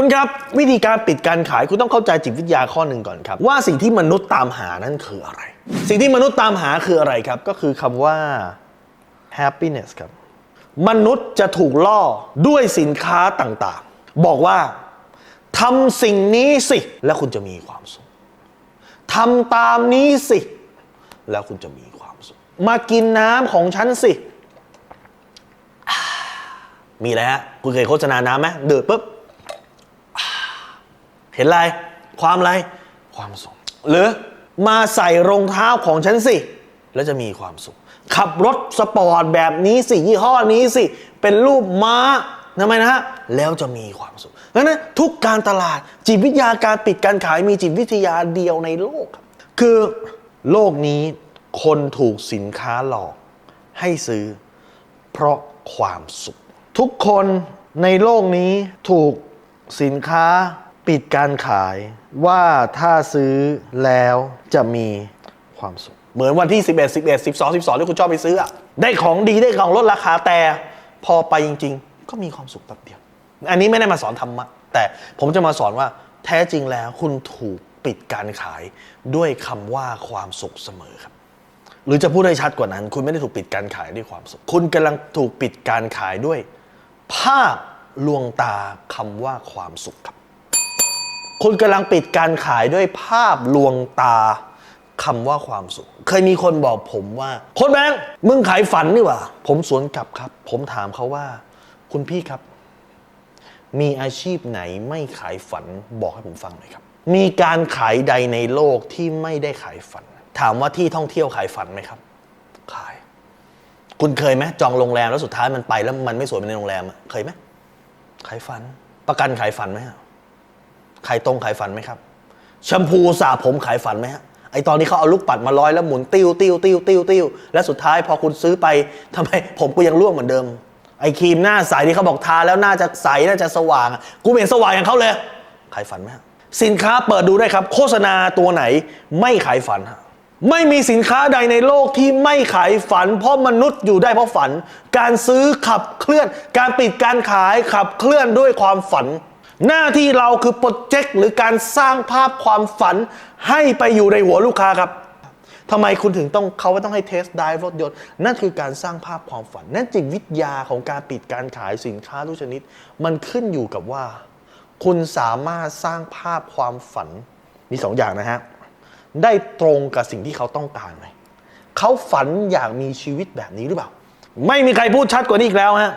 คุณครับวิธีการปิดการขายคุณต้องเข้าใจจิตวิทยาข้อหนึ่งก่อนครับ ว่าสิ่งที่มนุษย์ตามหานั่นคืออะไร สิ่งที่มนุษย์ตามหาคืออะไรครับ ก็คือคำว่า happiness ครับ มนุษย์จะถูกล่อด้วยสินค้าต่างๆ บอกว่าทำสิ่งนี้สิ แล้วคุณจะมีความสุขทำตามนี้สิ แล้วคุณจะมีความสุข มากินน้ำของฉันสิ มีอะไรฮะ คุณเคยโฆษณาน้ำไหมดื่มปุ๊บ เห็นอะไร ความอะไร ความสุข หรือมาใส่รองเท้าของฉันสิ แล้วจะมีความสุข ขับรถสปอร์ตแบบนี้สิ ยี่ห้อนี้สิ เป็นรูปม้าทำไมนะฮะ แล้วจะมีความสุขดังนั้นทุกการตลาดจิตวิทยาการปิดการขายมีจิตวิทยาเดียวในโลกครับ คือโลกนี้คนถูกสินค้าหลอก ให้ซื้อ เพราะความสุข ทุกคนในโลกนี้ถูกสินค้า ปิดการขายว่าถ้าซื้อแล้วจะมีความสุข เหมือนวันที่ 11 11 12 12 ที่คุณชอบไปซื้ออะได้ของดีได้ของลดราคาแต่พอไปจริง ๆ ก็มีความสุขแป๊บเดียว อันนี้ไม่ได้มาสอนธรรมะ แต่ผมจะมาสอนว่าแท้จริงแล้วคุณถูกปิดการขายด้วยคำว่าความสุขเสมอครับหรือจะพูดให้ชัดกว่านั้น คุณไม่ได้ถูกปิดการขายด้วยความสุข คุณกำลังถูกปิดการขายด้วย ภาพลวงตาคำว่าความสุขครับ คุณกำลังปิดการขายด้วยภาพลวงตาคำว่าความสุข เคยมีคนบอกผมว่า คนแบงค์มึงขายฝันนี่หว่า ผมสวนกลับครับ ผมถามเขาว่า คุณพี่ครับ มีอาชีพไหนไม่ขายฝันบอกให้ผมฟังหน่อยครับ มีการขายใดในโลกที่ไม่ได้ขายฝัน ถามว่าที่ท่องเที่ยวขายฝันไหมครับ ขาย คุณเคยไหมจองโรงแรมแล้วสุดท้ายมันไปแล้วมันไม่สวยเหมือนในโรงแรมเคยไหมขายฝัน ประกันขายฝันไหมฮะ ขายตรงขายฝันไหมครับแชมพูสระผมขายฝันไหมฮะไอตอนนี้เขาเอาลูกปัดมาร้อยแล้วหมุนติ้วติ้วติ้วติ้วติ้วแล้วสุดท้ายพอคุณซื้อไปทำไมผมกูยังร่วงเหมือนเดิม ไอครีมหน้าใสที่เขาบอกทาแล้วน่าจะใสน่าจะสว่าง กูไม่เห็นสว่างอย่างเขาเลย ขายฝันไหมฮะสินค้าเปิดดูได้ครับ โฆษณาตัวไหนไม่ขายฝัน ไม่มีสินค้าใดในโลกที่ไม่ขายฝัน เพราะมนุษย์อยู่ได้เพราะฝัน การซื้อขับเคลื่อน การปิดการขายขับเคลื่อนด้วยความฝัน หน้าที่เราคือโปรเจกต์หรือการสร้างภาพความฝันให้ไปอยู่ในหัวลูกค้าครับทำไมคุณถึงต้องเขาว่าต้องให้เทสไดรถยนต์ นั่นคือการสร้างภาพความฝัน นั่นจิตวิทยาของการปิดการขายสินค้าทุกชนิด มันขึ้นอยู่กับว่า คุณสามารถสร้างภาพความฝันมีสองอย่างนะฮะ ได้ตรงกับสิ่งที่เขาต้องการไหมเขาฝันอยากมีชีวิตแบบนี้หรือเปล่า ไม่มีใครพูดชัดกว่านี้อีกแล้วฮะ